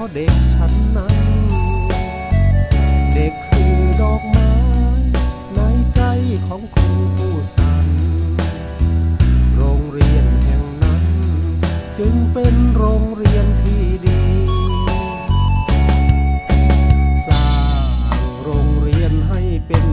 ราะเด็กฉันนั้น เด็กคือดอกไม้ในใจของครูผู้สอนโรงเรียนแห่งนั้น จึงเป็นโรงเรียนที่ดีสร้างโรงเรียนให้เป็น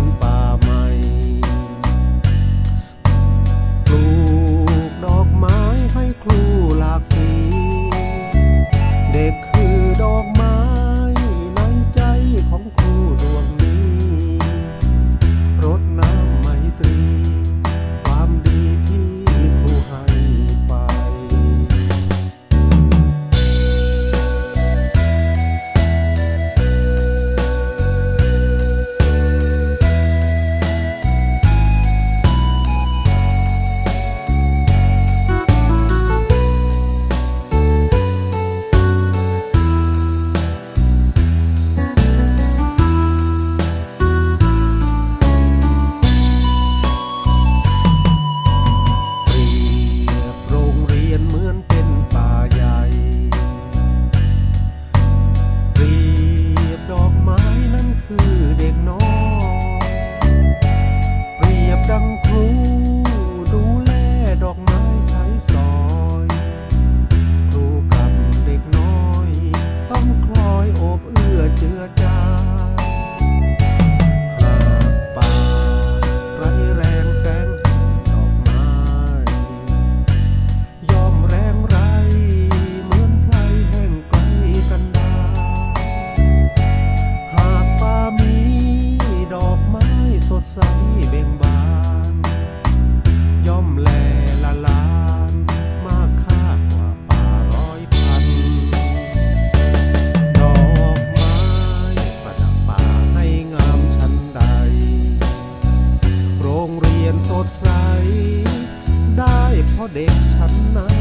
เด็กฉันนั้น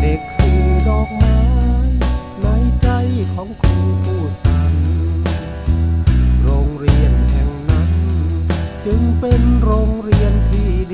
เด็กคือดอกไม้ในใจของครูผู้สันโรงเรียนแห่งนั้น จึงเป็นโรงเรียนที่ดี